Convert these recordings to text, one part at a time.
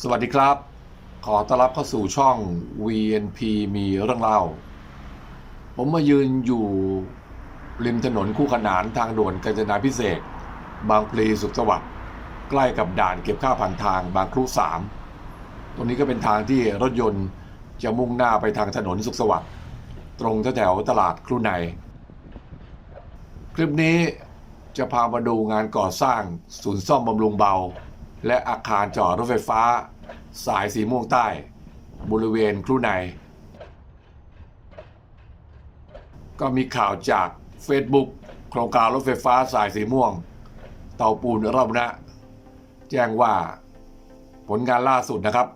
สวัสดีครับ ขอต้อนรับเข้าสู่ช่อง VNP มีเรื่องเล่า ผมมายืนอยู่ริมถนนคู่ขนานทางด่วนกาญจนาพิเศษ บางพลีสุขสวัสดิ์ใกล้กับด่านเก็บค่าผ่านทางบางครุสามตรงนี้ก็เป็นทางที่รถยนต์จะมุ่งหน้าไปทางถนนสุขสวัสดิ์ตรงแถวตลาดครูใน คลิปนี้จะพามาดูงานก่อสร้างศูนย์ซ่อมบำรุงเบา และอาคารจอดรถไฟฟ้า สายสีม่วงใต้ บริเวณครูใน ก็มีข่าวจาก Facebook โครงการรถไฟฟ้าสายสีม่วง เตาปูนราบนะ แจ้งว่าผลงานล่าสุดนะครับ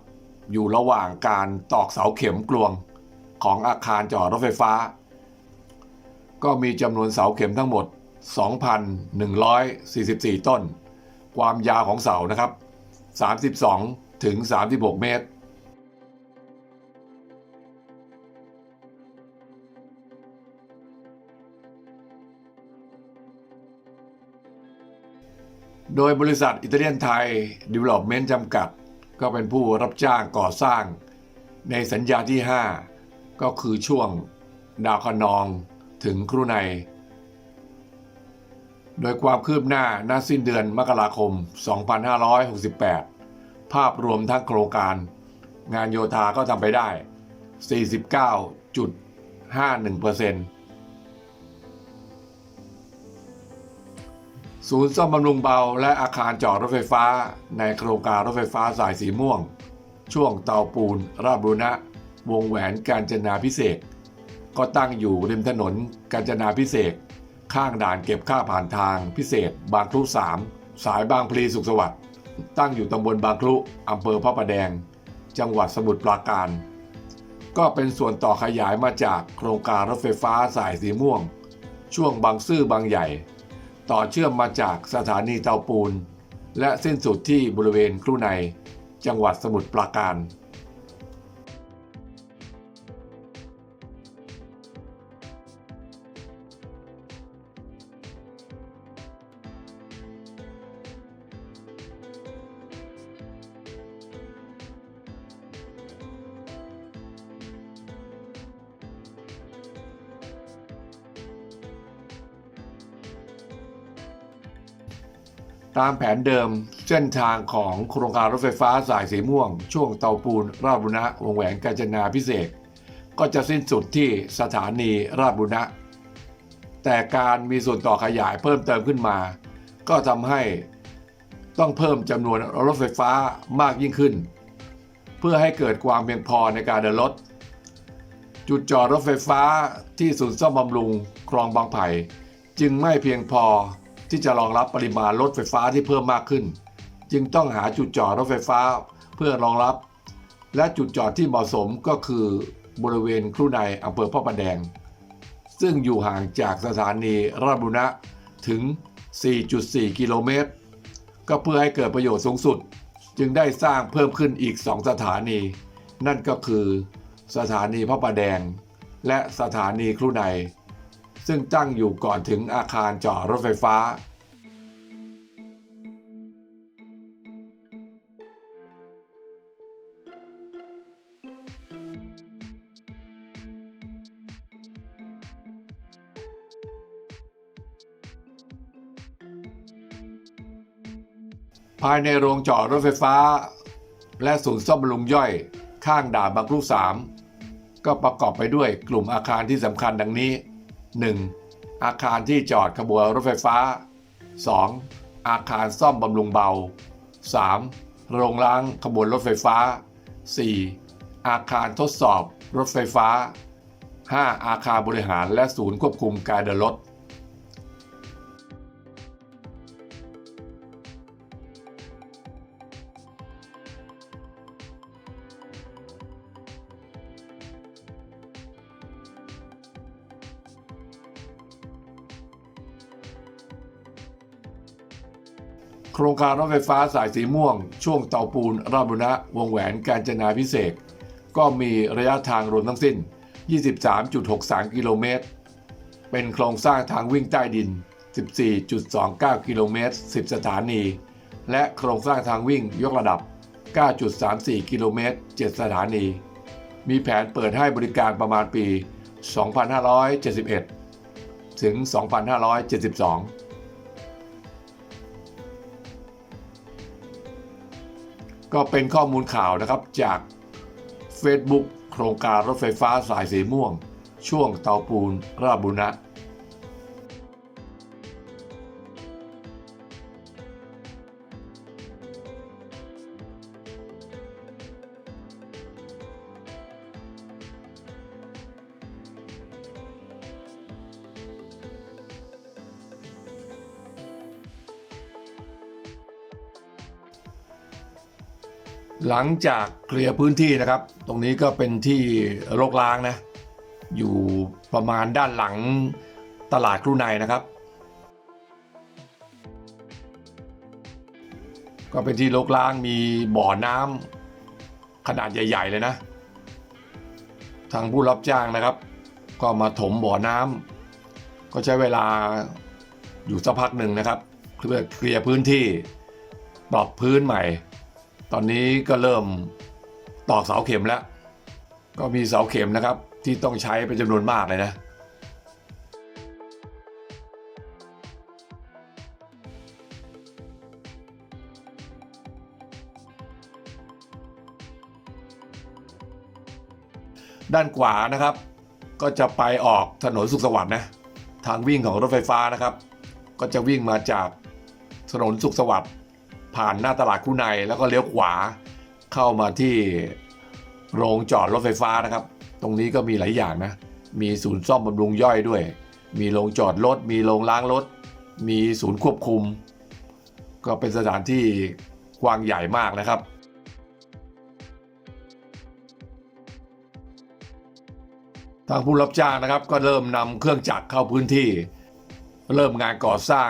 อยู่ระหว่างการตอกเสาเข็มกลวงของอาคารจอดรถไฟฟ้า ก็มีจำนวนเสาเข็มทั้งหมด 2,144 ต้น ความยาวของเสานะครับ 32 ถึง 36 เมตร โดยบริษัทอิตาเลียนไทย Development จำกัด ก็เป็นผู้รับจ้างก่อสร้าง ในสัญญาที่ 5 ก็คือช่วงดาวคะนองถึงครูใน โดยความคืบหน้าณสิ้นเดือนมกราคม 2568 ภาพรวมทั้งโครงการ งานโยธาก็ทำไปได้ 49.51%ศูนย์ซ่อมบำรุงเบาและอาคารจอดรถไฟฟ้าในโครงการรถไฟฟ้าสายสีม่วง ช่วงเตาปูน ราบรุณะ วงแหวนกาญจนาพิเศษ ก็ตั้งอยู่ริมถนนกาญจนาพิเศษก ข้างด่านเก็บค่าผ่านทางพิเศษ บางครุสามสายบางพลีสุขสวัสดิ์ตั้งอยู่ตำบลบางครุอำเภอพระประแดง จังหวัดสมุทรปราการ ก็เป็นส่วนต่อขยายมาจากโครงการรถไฟฟ้าสายสีม่วง ช่วงบางซื่อบางใหญ่ ต่อเชื่อมมาจากสถานีเตาปูน และสิ้นสุดที่บริเวณครูในจังหวัดสมุทรปราการ ตามแผนเดิมเส้นทางของโครงการรถไฟฟ้าสายสีม่วง ช่วงเตาปูน ราชบุรณะวงแหวนกาญจนาพิเศษ ก็จะสิ้นสุดที่สถานีราชบุรณะ แต่การมีส่วนต่อขยายเพิ่มเติมขึ้นมา ก็ทำให้ต้องเพิ่มจำนวนรถไฟฟ้ามากยิ่งขึ้น เพื่อให้เกิดความเพียงพอในการเดินรถ จุดจอดรถไฟฟ้าที่ศูนย์ซ่อมบำรุงคลองบางไผ่จึงไม่เพียงพอ ที่จะรองรับปริมาณรถไฟฟ้าที่เพิ่มมากขึ้น จึงต้องหาจุดจอดรถไฟฟ้าเพื่อรองรับ และจุดจอดที่เหมาะสมก็คือบริเวณครูในอำเภอพ่อประแดง ซึ่งอยู่ห่างจากสถานีราชบุรณะถึง 4.4 กิโลเมตร ก็เพื่อให้เกิดประโยชน์สูงสุด จึงได้สร้างเพิ่มขึ้นอีก 2 สถานี นั่นก็คือ สถานีพระประแดง และสถานีครูใน ซึ่งตั้งอยู่ก่อนถึงอาคารจอดรถไฟฟ้าภายในโรงจอดรถไฟฟ้า และศูนย์ซ่อมบำรุงย่อย ข้างด่านบางครุสามก็ประกอบไปด้วยกลุ่มอาคารที่สำคัญดังนี้ 1. อาคารที่จอดขบวนรถไฟฟ้า 2. อาคารซ่อมบำรุงเบา 3. โรงล้างขบวนรถไฟฟ้า 4. อาคารทดสอบรถไฟฟ้า 5. อาคารบริหารและศูนย์ควบคุมการเดินรถ โครงการรถไฟฟ้าสายสีม่วง ช่วงเตาปูนราบุรณะวงแหวนกาญจนาพิเศษก็มีระยะทางรวมทั้งสิ้น 23.63 กิโลเมตร เป็นโครงสร้างทางวิ่งใต้ดิน 14.29 กิโลเมตร 10 สถานี และโครงสร้างทางวิ่งยกระดับ 9.34 กิโลเมตร 7 สถานี มีแผนเปิดให้บริการประมาณปี 2571 ถึง 2572 ก็เป็นข้อมูลข่าวนะครับจาก Facebook โครงการรถไฟฟ้าสายสีม่วง ช่วงเตาปูนราบุรณะ หลังจากเคลียร์พื้นที่นะครับ ตรงนี้ก็เป็นที่โรกร้างนะ อยู่ประมาณด้านหลังตลาดครูในนะครับ ก็เป็นที่โรกร้างมีบ่อน้ำขนาดใหญ่ ๆ เลยนะ ทางผู้รับจ้างนะครับ ก็มาถมบ่อน้ำก็ใช้เวลาอยู่สักพักหนึ่งนะครับเพื่อเคลียร์พื้นที่ปรับพื้นใหม่ ตอนนี้ก็เริ่มตอกเสาเข็มแล้ว ก็มีเสาเข็มนะครับ ที่ต้องใช้เป็นจำนวนมากเลยนะด้านขวานะครับ ก็จะไปออกถนนสุขสวัสดิ์นะทางวิ่งของรถไฟฟ้านะครับ ก็จะวิ่งมาจากถนนสุขสวัสดิ์ ผ่านหน้าตลาดคู่ในแล้วก็เลี้ยวขวาเข้ามาที่โรงจอดรถไฟฟ้านะครับ ตรงนี้ก็มีหลายอย่างนะ มีศูนย์ซ่อมบำรุงย่อยด้วย มีโรงจอดรถ มีโรงล้างรถ มีศูนย์ควบคุม ก็เป็นสถานที่กว้างใหญ่มากนะครับทางผู้รับจ้างนะครับก็เริ่มนำเครื่องจักรเข้าพื้นที่ เริ่มงานก่อสร้าง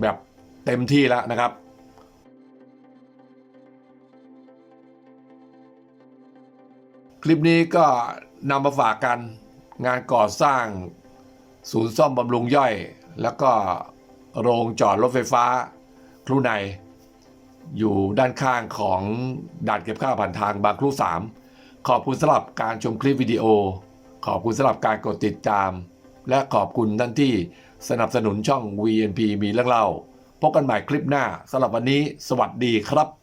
แบบเต็มที่แล้วนะครับ คลิปนี้ก็นำมาฝากกันงานก่อสร้างศูนย์ซ่อมบำรุงย่อย แล้วก็โรงจอดรถไฟฟ้าครูในอยู่ด้านข้างของด่านเก็บค่าผ่านทางบางครู3ขอบคุณสำหรับการชมคลิปวิดีโอ ขอบคุณสำหรับการกดติดตาม และขอบคุณท่านที่สนับสนุนช่อง VNP มีเรื่องเล่า พบกันใหม่คลิปหน้าสำหรับวันนี้ สวัสดีครับ